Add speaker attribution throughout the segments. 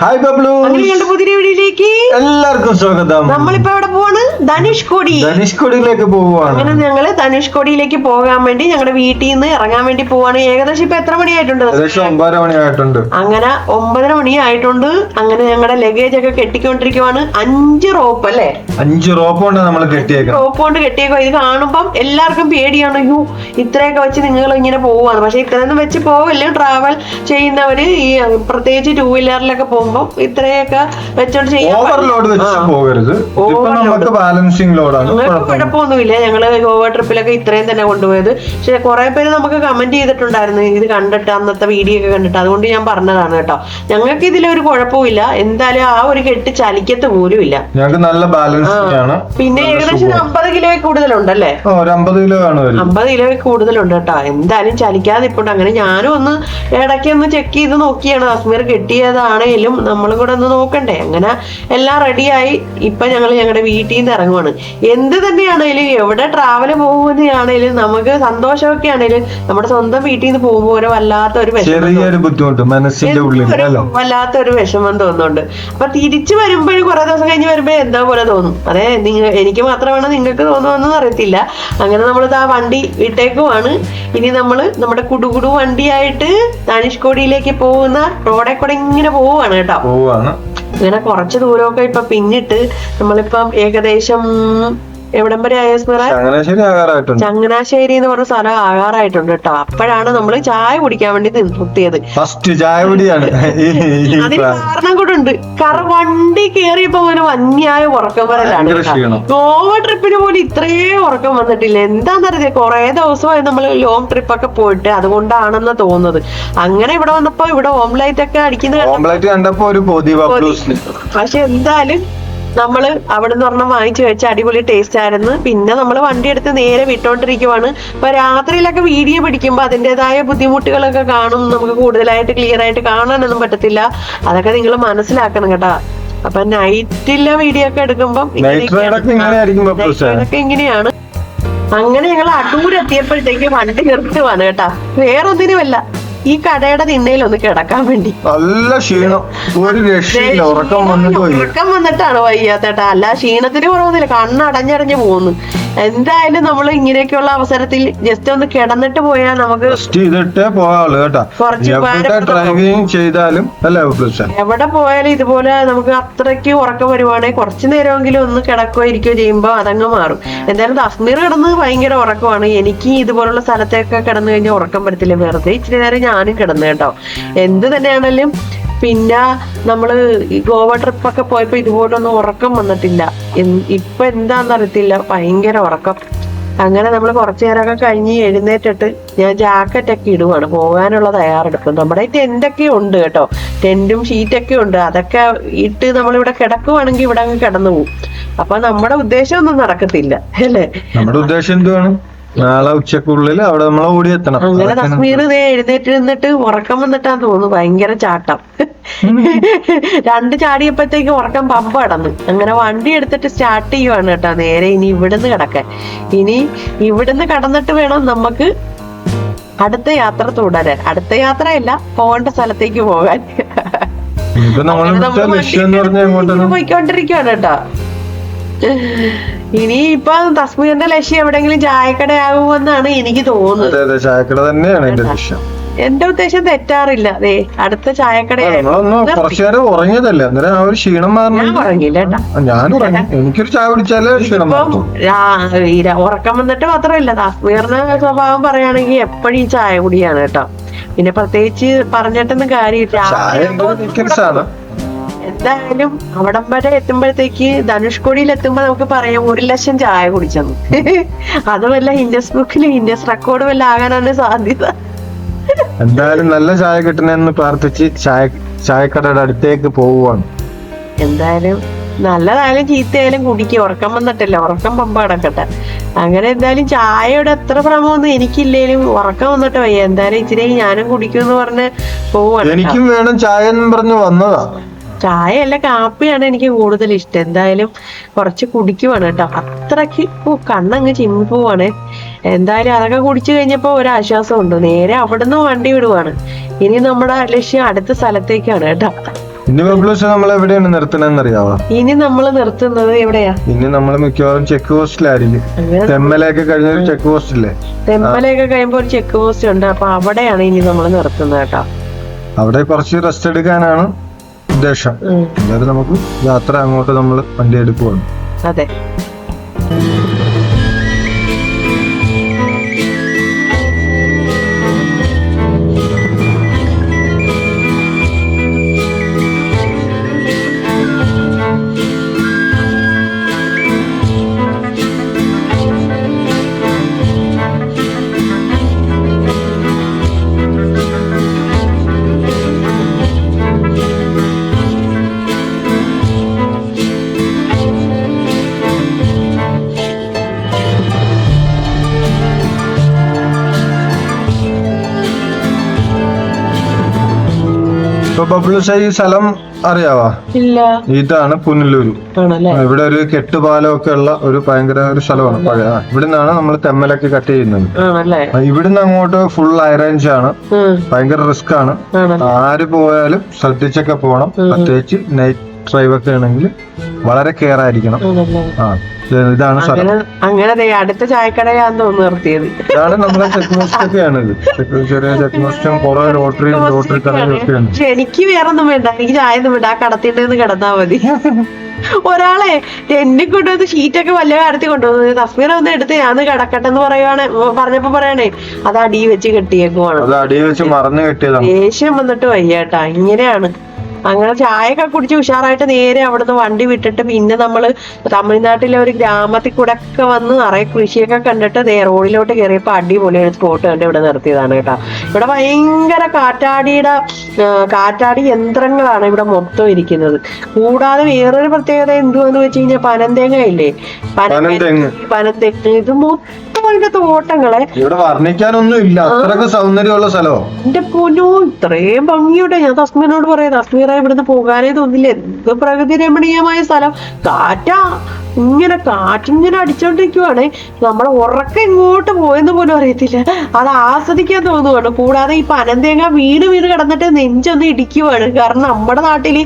Speaker 1: Hi Bablu
Speaker 2: വീഡിയോയിലേക്ക്.
Speaker 1: എല്ലാവർക്കും സ്വാഗതം.
Speaker 2: നമ്മളിപ്പോ എവിടെ പോവാണ്? ധനുഷ്കോടി.
Speaker 1: ധനുഷ്കോടിയിലേക്ക് പോവാണ്.
Speaker 2: അങ്ങനെ ഞങ്ങൾ ധനുഷ്കോടിയിലേക്ക് പോകാൻ വേണ്ടി ഞങ്ങളുടെ വീട്ടിൽ നിന്ന് ഇറങ്ങാൻ വേണ്ടി പോവാണ്. ഏകദേശം ഇപ്പൊ എത്ര മണിയായിട്ടുണ്ട്?
Speaker 1: ഏകദേശം ഒമ്പതര മണിയായിട്ടുണ്ട്.
Speaker 2: അങ്ങനെ ഒമ്പതര മണിയായിട്ടുണ്ട്. അങ്ങനെ ഞങ്ങളുടെ ലഗേജ് ഒക്കെ കെട്ടിക്കൊണ്ടിരിക്കുവാണ്. അഞ്ച് റോപ്പ് അല്ലേ?
Speaker 1: അഞ്ച് റോപ്പ് കൊണ്ട് നമ്മൾ കെട്ടിയേക്കും
Speaker 2: റോപ്പ് കൊണ്ട് കെട്ടിയേക്കോ ഇത് കാണുമ്പോൾ എല്ലാവർക്കും പേടിയാണ്. യു ഇത്രയൊക്കെ വെച്ച് നിങ്ങൾ ഇങ്ങനെ പോവാണ് പക്ഷെ ഇത്രയൊന്നും വെച്ച് പോവല്ലേ. ട്രാവൽ ചെയ്യുന്നവര് ഈ പ്രത്യേകിച്ച് ടൂ വീലറിലൊക്കെ പോകുമ്പോൾ ഇത്രയൊക്കെ വെച്ചോണ്ട് ചെയ്യാൻ
Speaker 1: ഓവർലോഡ് വെച്ച് പോകരുത്. ഇപ്പൊ നമുക്ക് ബാലൻസിങ് ലോഡാണ്
Speaker 2: കുഴപ്പമൊന്നുമില്ല. ഞങ്ങൾ ഗോവ ട്രിപ്പിലൊക്കെ ഇത്രയും തന്നെ കൊണ്ടുപോയത്. പക്ഷെ കുറെ പേര് നമുക്ക് കമന്റ് ചെയ്തിട്ടുണ്ടായിരുന്നു. ഇത് കണ്ടിട്ട് അന്നത്തെ വീഡിയോ ഒക്കെ കണ്ടിട്ട്. അതുകൊണ്ട് ഞാൻ പറഞ്ഞതാണ് കേട്ടോ. ഞങ്ങൾക്ക് ഇതിലൊരു കുഴപ്പമില്ല എന്തായാലും ആ ഒരു കെട്ട് ചലിക്കത്ത് പോലും ഇല്ല
Speaker 1: ഞങ്ങൾക്ക് നല്ല ബാലൻസ് ആണ്.
Speaker 2: പിന്നെ ഏകദേശം അമ്പത് കിലോ കൂടുതലുണ്ടല്ലേ?
Speaker 1: അമ്പത് കിലോ
Speaker 2: അമ്പത് കിലോ കൂടുതലുണ്ട് കേട്ടോ. എന്തായാലും ചലിക്കാതെ ഇപ്പോണ്ട് അങ്ങനെ ഞാനും ഒന്ന് ഇടയ്ക്ക് ഒന്ന് ചെക്ക് ചെയ്ത് നോക്കിയാണ്. അസ്മീർ കെട്ടിയതാണേലും നമ്മളും കൂടെ ഒന്ന് നോക്കണ്ടേ? അങ്ങനെ എല്ലാം റെഡിയായി ഇപ്പൊ ഞങ്ങൾ ഞങ്ങളുടെ വീട്ടിൽ നിന്ന് ഇറങ്ങുവാണ് എന്ത് തന്നെയാണേലും എവിടെ ട്രാവൽ പോകുന്നതാണേലും നമുക്ക് സന്തോഷമൊക്കെ ആണേലും നമ്മുടെ സ്വന്തം വീട്ടിൽ നിന്ന് പോകുമ്പോൾ ഒരു വല്ലാത്ത ഒരു വിഷമം
Speaker 1: ബുദ്ധിമുട്ട് മനസ്സിന്റെ ഉള്ളിൽ
Speaker 2: വല്ലാത്ത ഒരു വിഷമം തോന്നുന്നുണ്ട്. അപ്പൊ തിരിച്ചു വരുമ്പോഴും കുറെ ദിവസം കഴിഞ്ഞ് വരുമ്പോ എന്താ പോലെ തോന്നും? അതെ നിങ്ങൾ എനിക്ക് മാത്രമാണ് നിങ്ങൾക്ക് തോന്നുമെന്ന് അറിയത്തില്ല. അങ്ങനെ നമ്മൾ ആ വണ്ടി വിട്ടേക്കുമാണ് ഇനി നമ്മൾ നമ്മുടെ കുടുകുടു വണ്ടിയായിട്ട് ധനുഷ്കോടിയിലേക്ക് പോകുന്ന റോഡെ കൂടെ ഇങ്ങനെ പോവുകയാണ് കേട്ടോ.
Speaker 1: പോവാണ്
Speaker 2: ഇങ്ങനെ കുറച്ച് ദൂരമൊക്കെ ഇപ്പൊ പിന്നിട്ട് നമ്മളിപ്പം ഏകദേശം എവിടം വരെ ആയ
Speaker 1: ചങ്ങനാശ്ശേരി
Speaker 2: എന്ന് പറഞ്ഞ സ്ഥലം ആകാറായിട്ടുണ്ട് കേട്ടോ. അപ്പോഴാണ് നമ്മൾ ചായ കുടിക്കാൻ വേണ്ടി നിർത്തിയത്.
Speaker 1: ഫസ്റ്റ് ചായ കുടിയാണ്.
Speaker 2: അതിന് കാരണം കൂടെ ഉണ്ട്. കാരണം വണ്ടി കേറിയപ്പോ അങ്ങനെ വന്യായ ഉറക്കം വരലാണ് ഗോവ ട്രിപ്പിന് പോലും ഇത്രയും ഉറക്കം വന്നിട്ടില്ല. എന്താന്നറിയാം കുറെ ദിവസമായി നമ്മൾ ലോങ് ട്രിപ്പ് ഒക്കെ പോയിട്ട് അതുകൊണ്ടാണെന്ന് തോന്നുന്നത്. അങ്ങനെ ഇവിടെ വന്നപ്പോ ഇവിടെ ഓംലൈറ്റ് ഒക്കെ അടിക്കുന്ന പക്ഷെ എന്തായാലും നമ്മൾ അവിടെ നിന്ന് ഒരെണ്ണം വാങ്ങിച്ചു വെച്ച അടിപൊളി ടേസ്റ്റ് ആയിരുന്നു. പിന്നെ നമ്മൾ വണ്ടി എടുത്ത് നേരെ വിട്ടോണ്ടിരിക്കുവാണ്. അപ്പൊ രാത്രിയിലൊക്കെ വീഡിയോ പിടിക്കുമ്പോൾ അതിന്റെതായ ബുദ്ധിമുട്ടുകളൊക്കെ കാണും. നമുക്ക് കൂടുതലായിട്ട് ക്ലിയർ ആയിട്ട് കാണാനൊന്നും പറ്റത്തില്ല. അതൊക്കെ നിങ്ങൾ മനസ്സിലാക്കണം കേട്ടാ. അപ്പൊ നൈറ്റിലെ വീഡിയോ ഒക്കെ എടുക്കുമ്പോൾ എങ്ങനെയാണ് ഇങ്ങനെയാണ്. അങ്ങനെ ഞങ്ങൾ അടൂരെത്തിയപ്പോഴത്തേക്ക് വണ്ടി നിർത്തുവാണ് കേട്ടാ. വേറൊന്നിനുമല്ല. ഈ കടയുടെ തിണ്ണയിൽ ഒന്ന് കിടക്കാൻ വേണ്ടി.
Speaker 1: നല്ല ക്ഷീണം. ഒരു രക്ഷയില്ല. ഉറക്കം വന്നിട്ട്
Speaker 2: ഉറക്കം വന്നിട്ടാണ് വയ്യാത്തേട്ടാ. അല്ല ക്ഷീണത്തിന് കുറവൊന്നുമില്ല. കണ്ണടഞ്ഞടഞ്ഞ് പോകുന്നു. എന്തായാലും നമ്മൾ ഇങ്ങനെയൊക്കെയുള്ള അവസരത്തിൽ ജസ്റ്റ് ഒന്ന് കിടന്നിട്ട് പോയാൽ നമുക്ക്
Speaker 1: ചെയ്തിട്ടേ കേട്ടോ. ഡ്രൈവിംഗ് ചെയ്താലും അല്ലേ
Speaker 2: എവിടെ പോയാലും ഇതുപോലെ നമുക്ക് അത്രയ്ക്ക് ഉറക്കം വരുവാണെങ്കിൽ കുറച്ച് നേരമെങ്കിലും ഒന്ന് കിടക്കുകയോ ഇരിക്കുകയോ ചെയ്യുമ്പോൾ അതങ്ങ് മാറും. എന്തായാലും തസ്മീർ കിടന്ന് ഭയങ്കര ഉറക്കമാണ്. എനിക്ക് ഇതുപോലുള്ള സ്ഥലത്തൊക്കെ കിടന്നു കഴിഞ്ഞാൽ ഉറക്കം വരത്തില്ല. വെറുതെ ഇച്ചിരി നേരം ഞാനും കിടന്നു കേട്ടോ. എന്ത് തന്നെയാണെങ്കിലും പിന്നെ നമ്മൾ ഈ ഗോവ ട്രിപ്പൊക്കെ പോയപ്പോ ഇതുപോലൊന്നും ഉറക്കം വന്നിട്ടില്ല. ഇപ്പൊ എന്താന്നറിയത്തില്ല ഭയങ്കര ഉറക്കം. അങ്ങനെ നമ്മൾ കുറച്ചു നേരമൊക്കെ കഴിഞ്ഞ് എഴുന്നേറ്റിട്ട് ഞാൻ ജാക്കറ്റ് ഒക്കെ ഇടുവാണ്. പോകാനുള്ള തയ്യാറെടുപ്പ്. നമ്മുടെ ടെന്റൊക്കെ ഉണ്ട് കേട്ടോ. ടെന്റും ഷീറ്റൊക്കെ ഉണ്ട്. അതൊക്കെ ഇട്ട് നമ്മളിവിടെ കിടക്കുവാണെങ്കിൽ ഇവിടെ അങ്ങ് കിടന്നു പോകും അപ്പൊ നമ്മുടെ ഉദ്ദേശം ഒന്നും നടക്കത്തില്ല. അല്ലേ?
Speaker 1: നമ്മുടെ ഉദ്ദേശം എന്തുവാണ്? നാളെ ഉച്ചക്കുള്ളിൽ അവിടെ നമ്മളെ ഓടി എത്തണം.
Speaker 2: അങ്ങനെ കശ്മീർ എഴുന്നേറ്റ് നിന്നിട്ട് ഉറക്കം വന്നിട്ടാന്ന് തോന്നുന്നു ഭയങ്കര ചാട്ടം. രണ്ട് ചാടിയപ്പോഴത്തേക്ക് ഉറക്കം പമ്പ കടന്നു അങ്ങനെ വണ്ടി എടുത്തിട്ട് സ്റ്റാർട്ട് ചെയ്യുവാണ് കേട്ടോ നേരെ ഇനി ഇവിടുന്ന് കിടക്കാൻ. ഇനി ഇവിടുന്ന് കടന്നിട്ട് വേണം നമുക്ക് അടുത്ത യാത്ര തുടരാൻ. അടുത്ത യാത്ര യാത്രയല്ല പോകേണ്ട സ്ഥലത്തേക്ക് പോകാൻ.
Speaker 1: നമ്മൾ
Speaker 2: പോയിക്കൊണ്ടിരിക്കുവാണ് കേട്ടോ. ഇനി ഇപ്പൊ ലക്ഷ്യം എവിടെങ്കിലും ചായക്കടയാകുമെന്നാണ് എനിക്ക് തോന്നുന്നത്.
Speaker 1: അതെ അതെ ചായക്കട തന്നെയാണ് എന്റെ ലക്ഷ്യം.
Speaker 2: എന്റെ ഉദ്ദേശം തെറ്റാറില്ല. ദേ അടുത്ത ചായക്കടയായിരുന്നു
Speaker 1: നമ്മളൊന്ന് കുറച്ചു നേരം ഉറങ്ങിയതല്ലേ? അന്നേരം ആ ഒരു ക്ഷീണം
Speaker 2: ഞാൻ
Speaker 1: മാറണം
Speaker 2: ഉറങ്ങില്ല കേട്ടാ
Speaker 1: ഞാൻ ഉറങ്ങി. എനിക്കൊരു ചായ കുടിച്ചാലേ ക്ഷീണം
Speaker 2: ഇപ്പം
Speaker 1: മാറും
Speaker 2: രാ- ഈ ര- ഉറക്കം വന്നിട്ട് മാത്രമല്ല ഉയർന്ന സ്വഭാവം പറയുകയാണെങ്കിൽ എപ്പോഴും ഈ ചായ കുടിയാണ് കേട്ടോ. പിന്നെ പ്രത്യേകിച്ച് പറഞ്ഞിട്ടൊന്നും കാര്യമില്ല.
Speaker 1: ചായ
Speaker 2: എന്തായാലും അവിടം വരെ എത്തുമ്പോഴത്തേക്ക് ധനുഷ്കോടിയിൽ എത്തുമ്പോ നമുക്ക് പറയാം ഒരു ലക്ഷം ചായ കുടിച്ചെന്ന് അതുമല്ല ഇൻഡസ് ബുക്കിൽ ഇൻഡസ് റെക്കോർഡ് വല്ല ആകാനാണ് സാധ്യത.
Speaker 1: എന്തായാലും നല്ല ചായ കിട്ടണമെന്ന് പ്രാർത്ഥിച്ച് ചായ ചായക്കടയുടെ അടുത്തേക്ക് പോവുകയാണ്
Speaker 2: എന്തായാലും നല്ലതായാലും ചീത്തയായാലും കുടിക്കുക ഉറക്കം വന്നിട്ടില്ല ഉറക്കം പമ്പ അടക്കട്ടെ. അങ്ങനെ എന്തായാലും ചായയുടെ എത്ര ഭ്രമമൊന്നും എനിക്കില്ലേലും ഉറക്കം വന്നിട്ട് വയ്യ. എന്തായാലും ഇച്ചിരി ഞാനും കുടിക്കുമെന്ന് പറഞ്ഞ് പോവാണ്.
Speaker 1: എനിക്കും വേണം ചായ എന്ന് പറഞ്ഞ് വന്നതാ.
Speaker 2: ചായയല്ല കാപ്പിയാണ് എനിക്ക് കൂടുതൽ ഇഷ്ടം. എന്തായാലും കുറച്ച് കുടിക്കുവാണ് കേട്ടോ. അത്രയ്ക്ക് ഓ കണ്ണങ്ങ് ചിമ്മി പോവാണ്. എന്തായാലും അതൊക്കെ കുടിച്ചു കഴിഞ്ഞപ്പോ ഒരാശ്വാസം ഉണ്ട് നേരെ അവിടുന്ന് വണ്ടി വിടുവാണ്. ഇനി നമ്മുടെ ലക്ഷ്യം അടുത്ത സ്ഥലത്തേക്കാണ് കേട്ടോ.
Speaker 1: ഇനി നമ്മൾ എവിടെയാണ് നിർത്തണെന്ന് അറിയാവോ?
Speaker 2: ഇനി നമ്മൾ നിർത്തുന്നത് എവിടെയാ?
Speaker 1: ഇനി നമ്മൾ മിക്കവാറും ചെക്ക് പോസ്റ്റിലായിരിക്കും തെമ്മലൊക്കെ കഴിഞ്ഞ ഒരു ചെക്ക് പോസ്റ്റ് ഇല്ലേ?
Speaker 2: തെമ്പലയൊക്കെ കഴിയുമ്പോൾ ഒരു ചെക്ക് പോസ്റ്റ് ഉണ്ട്. അപ്പൊ അവിടെയാണ് ഇനി നമ്മൾ നിർത്തുന്നത് കേട്ടോ.
Speaker 1: അവിടെ കുറച്ച് റെസ്റ്റ് എടുക്കാനാണ്. ഉദ്ദേശം
Speaker 2: ഉം,
Speaker 1: എന്തായാലും നമുക്ക് യാത്ര അങ്ങോട്ട് നമ്മൾ വണ്ടി എടുക്കുവാണ്
Speaker 2: അതെ.
Speaker 1: ഇപ്പൊ ബബ്ലൂസ് ഈ സ്ഥലം അറിയാവാ?
Speaker 2: ഇല്ല.
Speaker 1: ഇതാണ് പുനലൂര്.
Speaker 2: ആണല്ലേ?
Speaker 1: ഇവിടെ ഒരു കെട്ടുപാലം ഒക്കെ ഉള്ള ഒരു ഭയങ്കര ഒരു സ്ഥലമാണ്. പഴയ ഇവിടെ ഇവിടുന്നാണ് നമ്മൾ തെമ്മലൊക്കെ കട്ട് ചെയ്യുന്നത്.
Speaker 2: ആണല്ലേ?
Speaker 1: ഇവിടുന്ന് അങ്ങോട്ട് ഫുൾ അയറേഞ്ച് ആണ്. ഭയങ്കര റിസ്ക് ആണ്. ആര് പോയാലും ശ്രദ്ധിച്ചൊക്കെ പോകണം പ്രത്യേകിച്ച് നൈറ്റ് ഡ്രൈവ് ഒക്കെ ആണെങ്കിൽ വളരെ കെയർ ആയിരിക്കണം. ആ. ഇതാണ് സ്ഥലം
Speaker 2: അങ്ങനെ അടുത്ത ചായക്കടയാന്ന് തോന്നുന്നു നിർത്തിയത്.
Speaker 1: ഇതാണ് നമ്മുടെ ചെക്ക് പോസ്റ്റ് ഒക്കെയാണ് ഇത് ചെറിയ ചെക്ക് പോസ്റ്റും കുറെ റോട്ടറി റോട്ടറി കടയും ഒക്കെയാണ്.
Speaker 2: പക്ഷെ എനിക്ക് വേറെ ഒന്നും വേണ്ട. എനിക്ക് ചായ ഒന്നും വേണ്ട. ആ കടത്തിണ്ടെന്ന് കിടന്നാ മതി. ഒരാളെ എന്നെ കൊണ്ടുവന്ന് ഷീറ്റൊക്കെ വല്ല കാര്യത്തിൽ കൊണ്ടുവന്നു തസ്മീർ ഒന്ന് എടുത്ത് ഞാൻ കിടക്കട്ടെ എന്ന് പറയുവാണ് പറഞ്ഞപ്പോ പറയണേ അത് അടി വെച്ച് കെട്ടിയേക്കുവാണ്. ദേഷ്യം വന്നിട്ട് വയ്യാട്ടാ. ഇങ്ങനെയാണ്. അങ്ങനെ ചായയൊക്കെ കുടിച്ച് ഉഷാറായിട്ട് നേരെ അവിടുന്ന് വണ്ടി വിട്ടിട്ട് പിന്നെ നമ്മൾ തമിഴ്നാട്ടിലെ ഒരു ഗ്രാമത്തിൽ കൂടെ ഒക്കെ വന്ന് നിറയെ കൃഷിയൊക്കെ കണ്ടിട്ട് ദേ റോഡിലോട്ട് കയറിയപ്പോ അടിപൊളി ഒരു സ്പോട്ട് കണ്ട് ഇവിടെ നിർത്തിയതാണ് കേട്ടോ. ഇവിടെ ഭയങ്കര കാറ്റാടിയുടെ കാറ്റാടി യന്ത്രങ്ങളാണ് ഇവിടെ മൊത്തം ഇരിക്കുന്നത്. കൂടാതെ വേറൊരു പ്രത്യേകത എന്തുവെന്ന് വെച്ച് കഴിഞ്ഞാൽ പനന്തേങ്ങ ഇല്ലേ?
Speaker 1: പനന്തേങ്ങ.
Speaker 2: പനന്തെങ്ങ്. ഇത് മൊത്തം അതിന്റെ തോട്ടങ്ങളെ
Speaker 1: ഇവിടെ വർണിക്കാനൊന്നും ഇല്ല. അത്രയ്ക്ക് സൗന്ദര്യമുള്ള സ്ഥലോ?
Speaker 2: എന്റെ പൊന്നോ ഇത്രയും ഭംഗിയുണ്ട്. ഞാൻ തസ്മീനോട് പറയാം തസ്മീറ ഇവിടുന്ന് പോകാനേ തോന്നില്ല. എന്ത് പ്രകൃതി രമണീയമായ സ്ഥലം. കാറ്റാ. ഇങ്ങനെ കാറ്റിങ്ങനെ അടിച്ചോണ്ടിരിക്കുവാണ്. നമ്മളെ ഉറക്കം ഇങ്ങോട്ട് പോയെന്ന് പോലും അറിയത്തില്ല. അത് ആസ്വദിക്കാൻ തോന്നുവാണ്. കൂടാതെ ഈ പനന്തേങ്ങ വീണ് വീണ് കിടന്നിട്ട് നെഞ്ചൊന്ന് ഇടിക്കുവാണ്. കാരണം നമ്മുടെ നാട്ടിൽ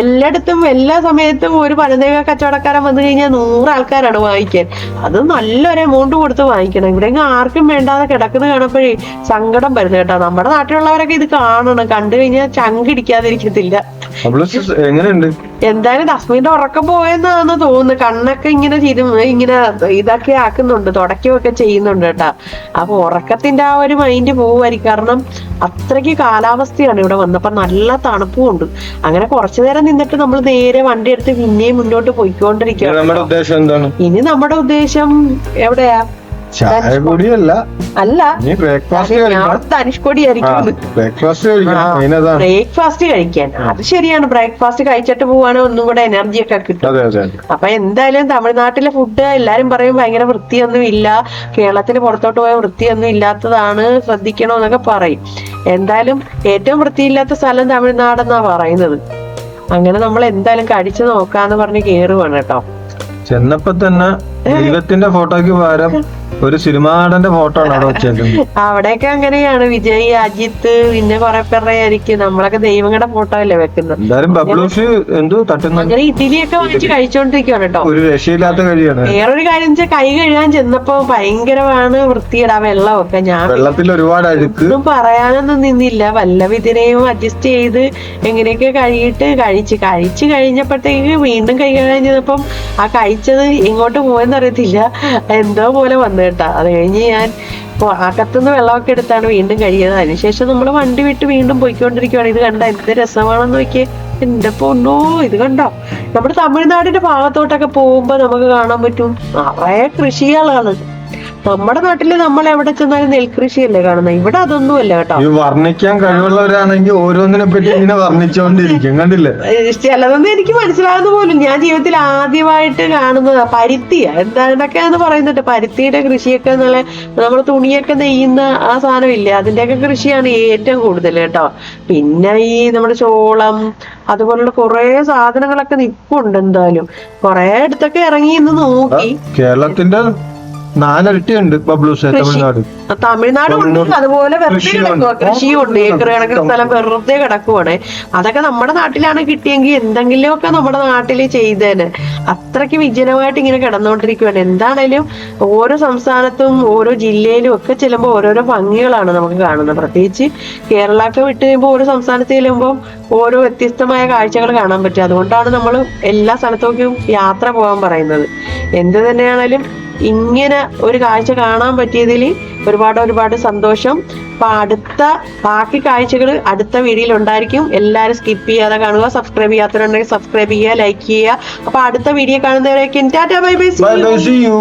Speaker 2: എല്ലായിടത്തും എല്ലാ സമയത്തും ഒരു പനന്തേങ്ങ കച്ചവടക്കാരൻ വന്നു കഴിഞ്ഞാൽ നൂറ് ആൾക്കാരാണ് വാങ്ങിക്കാൻ. അത് നല്ലൊരു എമൗണ്ട് കൊടുത്ത് വാങ്ങിക്കണം. ഇവിടെ ആർക്കും വേണ്ടാതെ കിടക്കുന്നത് കാണുമ്പോഴേ സങ്കടം വരുന്നു കേട്ടോ. നമ്മുടെ നാട്ടിലുള്ളവരൊക്കെ ഇത് കാണണം. കണ്ടു കഴിഞ്ഞാൽ ചങ്കിടിക്കാതിരിക്കത്തില്ല
Speaker 1: എങ്ങനെയുണ്ട്?
Speaker 2: എന്തായാലും തസ്മീന്റെ ഉറക്കം പോയെന്നാന്ന് തോന്നുന്നു. കണ്ണൊക്കെ ഇങ്ങനെ തിരു ഇങ്ങനെ ഇതൊക്കെ ആക്കുന്നുണ്ട്. തുടക്കുകയൊക്കെ ചെയ്യുന്നുണ്ട് കേട്ടാ. അപ്പൊ ഉറക്കത്തിന്റെ ആ ഒരു മൈൻഡ് പോവുമായിരിക്കും. കാരണം അത്രയ്ക്ക് കാലാവസ്ഥയാണ് ഇവിടെ വന്നപ്പോ നല്ല തണുപ്പും ഉണ്ട് അങ്ങനെ കുറച്ചു നേരം നിന്നിട്ട് നമ്മൾ നേരെ വണ്ടി എടുത്ത് പിന്നെയും മുന്നോട്ട്
Speaker 1: പോയിക്കൊണ്ടിരിക്കുക
Speaker 2: പോയിക്കൊണ്ടിരിക്കുകയാണ് ഇനി നമ്മുടെ ഉദ്ദേശം എവിടെയാ?
Speaker 1: ചായ കൂടിയല്ല
Speaker 2: അല്ല.
Speaker 1: ബ്രേക്ക്ഫാസ്റ്റ്
Speaker 2: കഴിക്കാൻ. അത് ശരിയാണ്. ബ്രേക്ക്ഫാസ്റ്റ് കഴിച്ചിട്ട് പോവാണ്. ഒന്നും കൂടെ എനർജി ഒക്കെ കിട്ടും. അപ്പൊ എന്തായാലും തമിഴ്നാട്ടിലെ ഫുഡ് എല്ലാരും പറയും ഭയങ്കര വൃത്തിയൊന്നും ഇല്ല. കേരളത്തിന് പുറത്തോട്ട് പോയ വൃത്തിയൊന്നും ഇല്ലാത്തതാണ്. ശ്രദ്ധിക്കണോന്നൊക്കെ പറയും. എന്തായാലും ഏറ്റവും വൃത്തിയില്ലാത്ത സ്ഥലം തമിഴ്നാടെന്നാ പറയുന്നത്. അങ്ങനെ നമ്മൾ എന്തായാലും കഴിച്ചു നോക്കാന്ന് പറഞ്ഞ് കേറുവാണ് കേട്ടോ.
Speaker 1: ചെന്നപ്പോ തന്നെ ദൈവത്തിന്റെ ഫോട്ടോക്ക് പകരം ഒരു സിനിമാടന്റെ ഫോട്ടോ ആണ് അവിടെ വെച്ചേക്കുന്നത്.
Speaker 2: അവിടെയൊക്കെ അങ്ങനെയാണ്. വിജയ് അജിത്ത് പിന്നെ കുറെ പേരുടെ ആയിരിക്കും. നമ്മളൊക്കെ ദൈവങ്ങളുടെ ഫോട്ടോ അല്ലേ വെക്കുന്നത്.
Speaker 1: എന്തായാലും ബബ്ലൂസ് എന്തോ തട്ടുന്ന
Speaker 2: അങ്ങനെ ഇഡ്ഡലിയൊക്കെ വാങ്ങിച്ച് കഴിച്ചോണ്ടിരിക്കുകയാണ് കേട്ടോ.
Speaker 1: ഒരു രക്ഷയില്ലാത്ത കഴിയാണ്
Speaker 2: വേറൊരു കാര്യം വെച്ചാൽ കൈ കഴുകാൻ ചെന്നപ്പോ ഭയങ്കരമാണ് വൃത്തിയുടെ ആ വെള്ളമൊക്കെ. ഞാൻ
Speaker 1: വെള്ളത്തിൽ ഒരുപാട് അഴുക്ക്.
Speaker 2: ഒന്നും പറയാനൊന്നും നിന്നില്ല. വല്ല വിധിനെയും അഡ്ജസ്റ്റ് ചെയ്ത് എങ്ങനെയൊക്കെ കഴിയിട്ട് കഴിച്ച്. കഴിച്ച് കഴിഞ്ഞപ്പോഴത്തേക്ക് വീണ്ടും കൈ കഴുകാൻ ചെന്നപ്പം ആ കഴിച്ചത് എങ്ങോട്ട് പോയെന്ന് അറിയത്തില്ല. എന്തോ പോലെ വന്നു. കേട്ടാ. അത് കഴിഞ്ഞ് ഞാൻ ഇപ്പോൾ അകത്തുനിന്ന് വെള്ളമൊക്കെ എടുത്താണ് വീണ്ടും കഴിയത് അതിനുശേഷം നമ്മൾ വണ്ടി വിട്ട് വീണ്ടും പോയിക്കൊണ്ടിരിക്കുകയാണ് ഇത് കണ്ട എന്ത് രസമാണെന്ന് നോക്കിയേ. എന്റെ പൊന്നോ ഇത് കണ്ടോ? നമ്മുടെ തമിഴ്നാടിന്റെ ഭാഗത്തോട്ടൊക്കെ പോകുമ്പോ നമുക്ക് കാണാൻ പറ്റും. നിറയെ കൃഷികളാണ്. നമ്മുടെ നാട്ടിൽ നമ്മൾ എവിടെ ചെന്നാലും നെൽകൃഷിയല്ലേ കാണുന്നത് ഇവിടെ അതൊന്നുമല്ല കേട്ടോ.
Speaker 1: ഈ വർണിക്കാൻ കഴിവുള്ളവരാണെങ്കിൽ ഓരോന്നിനെ പറ്റി ഇങ്ങനെ വർണിച്ചോണ്ടിരിക്കും കണ്ടില്ലേ?
Speaker 2: ചിലതൊന്നും എനിക്ക് മനസ്സിലാകുന്ന പോലും ഞാൻ ജീവിതത്തിൽ ആദ്യമായിട്ട് കാണുന്നത് പരുത്തിയാ എന്താണെന്നൊക്കെയാന്ന് പറയുന്നുണ്ട്. പരുത്തിയുടെ കൃഷിയൊക്കെ നല്ല നമ്മൾ തുണിയൊക്കെ നെയ്യുന്ന ആ സാധനം ഇല്ലേ അതിന്റെയൊക്കെ കൃഷിയാണ് ഏറ്റവും കൂടുതൽ കേട്ടോ. പിന്നെ ഈ നമ്മുടെ ചോളം അതുപോലുള്ള കുറെ സാധനങ്ങളൊക്കെ നിപ്പുണ്ട് എന്തായാലും. കുറെ അടുത്തൊക്കെ ഇറങ്ങി ഇന്ന് നോക്കി.
Speaker 1: കേരളത്തിന്റെ നാലരട്ടിയുണ്ട് ബബ്ലൂസ് തമിഴ്നാട്.
Speaker 2: തമിഴ്നാട് ഉണ്ട്. അതുപോലെ വെറുതെ
Speaker 1: കൃഷിയുണ്ട്.
Speaker 2: കിടക്കുക കൃഷിയുണ്ട് ഏക്കർ കണക്കിന് സ്ഥലം വെറുതെ കിടക്കുവാണ്. അതൊക്കെ നമ്മുടെ നാട്ടിലാണ് കിട്ടിയെങ്കിൽ എന്തെങ്കിലുമൊക്കെ നമ്മുടെ നാട്ടിൽ ചെയ്തേനെ. അത്രയ്ക്ക് വിജനമായിട്ട് ഇങ്ങനെ കിടന്നുകൊണ്ടിരിക്കുവാണ്. എന്താണേലും ഓരോ സംസ്ഥാനത്തും ഓരോ ജില്ലയിലും ഒക്കെ ചെല്ലുമ്പോൾ ഓരോരോ ഭംഗികളാണ് നമുക്ക് കാണുന്നത്. പ്രത്യേകിച്ച് കേരളമൊക്കെ വിട്ട് കഴിയുമ്പോൾ ഓരോ സംസ്ഥാനത്ത് ചെല്ലുമ്പോൾ ഓരോ വ്യത്യസ്തമായ കാഴ്ചകൾ കാണാൻ പറ്റും. അതുകൊണ്ടാണ് നമ്മൾ എല്ലാ സ്ഥലത്തേക്കും യാത്ര പോകാൻ പറയുന്നത്. എന്ത് തന്നെയാണേലും ഇങ്ങനെ ഒരു കാഴ്ച കാണാൻ പറ്റിയതിൽ ഒരുപാട് ഒരുപാട് സന്തോഷം. അപ്പൊ അടുത്ത ബാക്കി കാഴ്ചകൾ അടുത്ത വീഡിയോയിൽ ഉണ്ടായിരിക്കും. എല്ലാവരും സ്കിപ്പ് ചെയ്യാതെ കാണുക സബ്സ്ക്രൈബ് ചെയ്യാത്തവരുണ്ടെങ്കിൽ സബ്സ്ക്രൈബ് ചെയ്യുക ലൈക്ക് ചെയ്യുക. അപ്പൊ അടുത്ത video കാണുന്നവരേക്കും tata bye bye
Speaker 1: bye bye see you